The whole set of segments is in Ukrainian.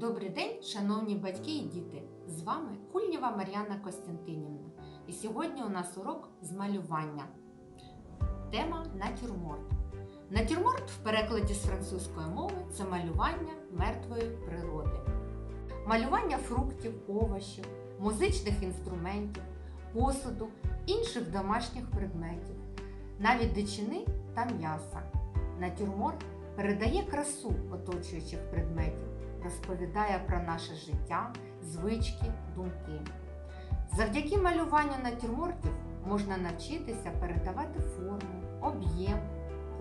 Добрий день, шановні батьки і діти! З вами Кульнєва Мар'яна Костянтинівна. І сьогодні у нас урок з малювання. Тема натюрморт. Натюрморт в перекладі з французької мови це малювання мертвої природи. Малювання фруктів, овочів, музичних інструментів, посуду, інших домашніх предметів, навіть дичини та м'яса. Натюрморт передає красу оточуючих предметів розповідає про наше життя, звички, думки. Завдяки малюванню натюрмортів можна навчитися передавати форму, об'єм,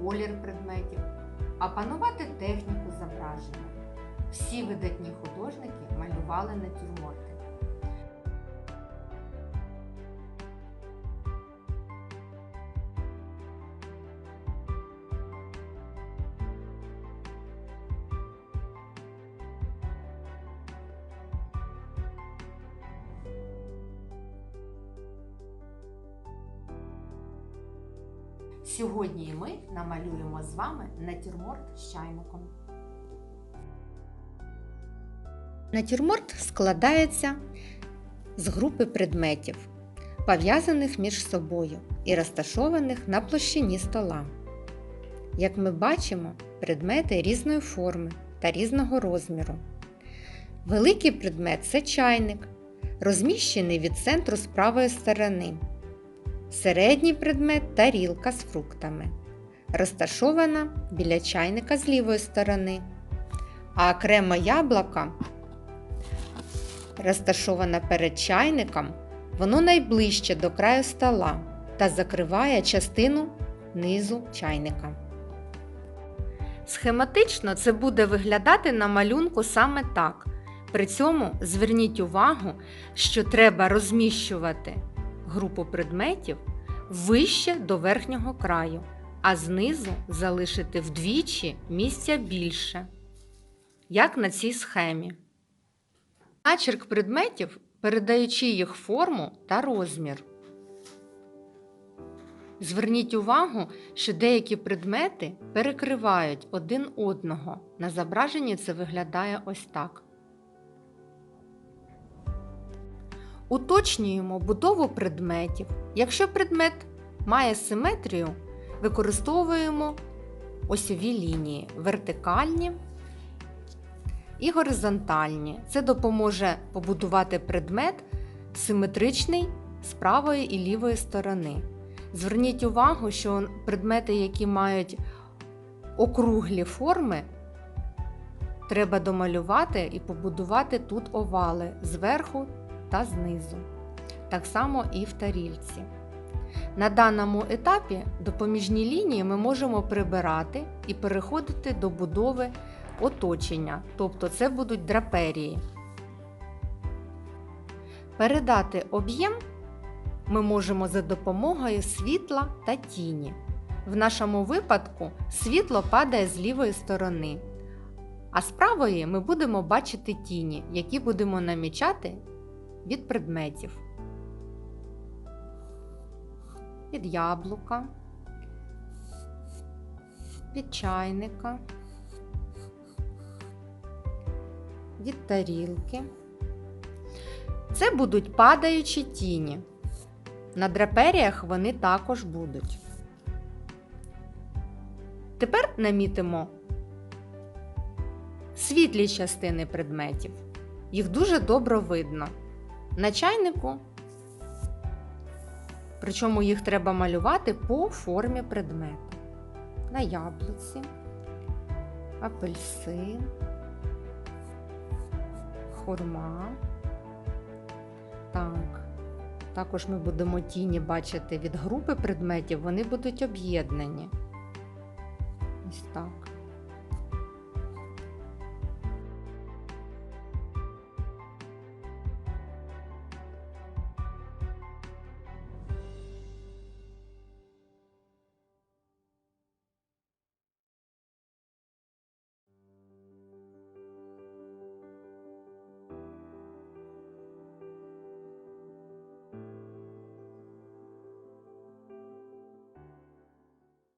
колір предметів, опанувати техніку зображення. Всі видатні художники малювали натюрморти. Сьогодні ми намалюємо з вами натюрморт з чайником. Натюрморт складається з групи предметів, пов'язаних між собою і розташованих на площині стола. Як ми бачимо, предмети різної форми та різного розміру. Великий предмет це чайник, розміщений від центру з правої сторони. Середній предмет тарілка з фруктами, розташована біля чайника з лівої сторони, а окремо яблука розташована перед чайником, воно найближче до краю стола та закриває частину низу чайника. Схематично це буде виглядати на малюнку саме так. При цьому зверніть увагу, що треба розміщувати групу предметів вище до верхнього краю, а знизу залишити вдвічі місця більше, як на цій схемі. Начерк предметів, передаючи їх форму та розмір. Зверніть увагу, що деякі предмети перекривають один одного. На зображенні це виглядає ось так. Уточнюємо будову предметів. Якщо предмет має симетрію, використовуємо осьові лінії вертикальні і горизонтальні. Це допоможе побудувати предмет симетричний з правої і лівої сторони. Зверніть увагу, що предмети, які мають округлі форми, треба домалювати і побудувати тут овали зверху та знизу. Так само і в тарільці. На даному етапі допоміжні лінії ми можемо прибирати і переходити до будови оточення, тобто це будуть драперії. Передати об'єм ми можемо за допомогою світла та тіні. В нашому випадку світло падає з лівої сторони, а з правої ми будемо бачити тіні, які будемо намічати від предметів. Від яблука, від чайника, від тарілки. Це будуть падаючі тіні. На драперіях вони також будуть. Тепер намітимо світлі частини предметів. Їх дуже добре видно. На чайнику, причому їх треба малювати по формі предмету. На яблуці, апельсин, хурма. Так. Також ми будемо тіні бачити від групи предметів, вони будуть об'єднані. Ось так.